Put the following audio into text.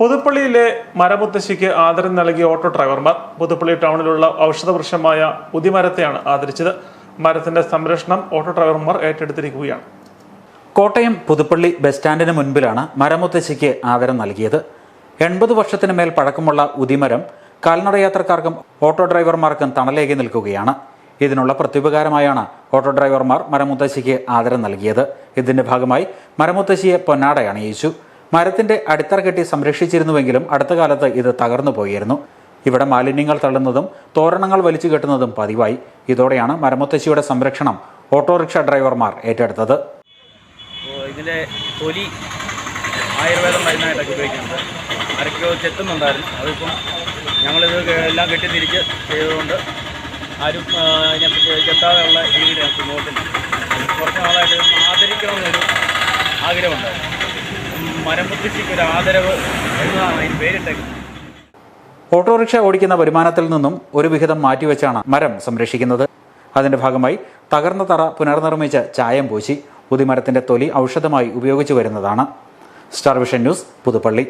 പുതുപ്പള്ളിയിലെ മരമുത്തശ്ശിക്ക് ആദരം നൽകിയ ഓട്ടോ ഡ്രൈവർമാർ പുതുപ്പള്ളി ടൗണിലുള്ള ഔഷധ വൃക്ഷമായ ഉദിമരത്തെയാണ് ആദരിച്ചത്. മരത്തിന്റെ സംരക്ഷണം ഓട്ടോ ഡ്രൈവർമാർ ഏറ്റെടുത്തിരിക്കുകയാണ്. കോട്ടയം പുതുപ്പള്ളി ബസ് സ്റ്റാൻഡിന് മുൻപിലാണ് മരമുത്തശ്ശിക്ക് ആദരം നൽകിയത്. എൺപത് വർഷത്തിന് മേൽ പഴക്കമുള്ള ഉദിമരം കാൽനട യാത്രക്കാർക്കും ഓട്ടോ ഡ്രൈവർമാർക്കും തണലേകി നിൽക്കുകയാണ്. ഇതിനുള്ള പ്രത്യുപകാരമായാണ് ഓട്ടോ ഡ്രൈവർമാർ മരമുത്തശ്ശിക്ക് ആദരം നൽകിയത്. ഇതിന്റെ ഭാഗമായി മരമുത്തശ്ശിയെ പൊന്നാട അണിയിച്ചു മരത്തിന്റെ അടിത്തറ കെട്ടി സംരക്ഷിച്ചിരുന്നുവെങ്കിലും അടുത്ത കാലത്ത് ഇത് തകർന്നു പോയിരുന്നു. ഇവിടെ മാലിന്യങ്ങൾ തള്ളുന്നതും തോരണങ്ങൾ വലിച്ചു കെട്ടുന്നതും പതിവായി. ഇതോടെയാണ് മരമുത്തശ്ശിയുടെ സംരക്ഷണം ഓട്ടോറിക്ഷ ഡ്രൈവർമാർ ഏറ്റെടുത്തത്. ഇതിന്റെ തൊലി ആയുർവേദം മരുന്നായിട്ടൊക്കെ ഉപയോഗിക്കുന്നുണ്ട്. അരക്കോ ചെത്തുന്നുണ്ടായിരുന്നു. അതിപ്പം ഞങ്ങളിത് എല്ലാം എല്ലാം കെട്ടിത്തിരിച്ച് ചെയ്തുകൊണ്ട് ആരും അതിനെപ്പറ്റി ചെത്താതെയുള്ള രീതിയിലാണ് നോക്കുന്നത് കുറച്ച് നാളായിട്ട് ആദരിക്കണമെന്നൊരു ആഗ്രഹമുണ്ടായിരുന്നു മരമുത്തിശിക്ക് ഒരു ആദരവ് എന്നതാണ് അതിന് പേരിട്ടത്. ഓട്ടോറിക്ഷ ഓടിക്കുന്ന വരുമാനത്തിൽ നിന്നും ഒരു വിഹിതം മാറ്റിവെച്ചാണ് മരം സംരക്ഷിക്കുന്നത്. അതിന്റെ ഭാഗമായി തകർന്ന തറ പുനർനിർമ്മിച്ച് ചായം പൂശി പുതിമരത്തിന്റെ തൊലി ഔഷധമായി ഉപയോഗിച്ചു വരുന്നതാണ്. Star vision news Puthuppally.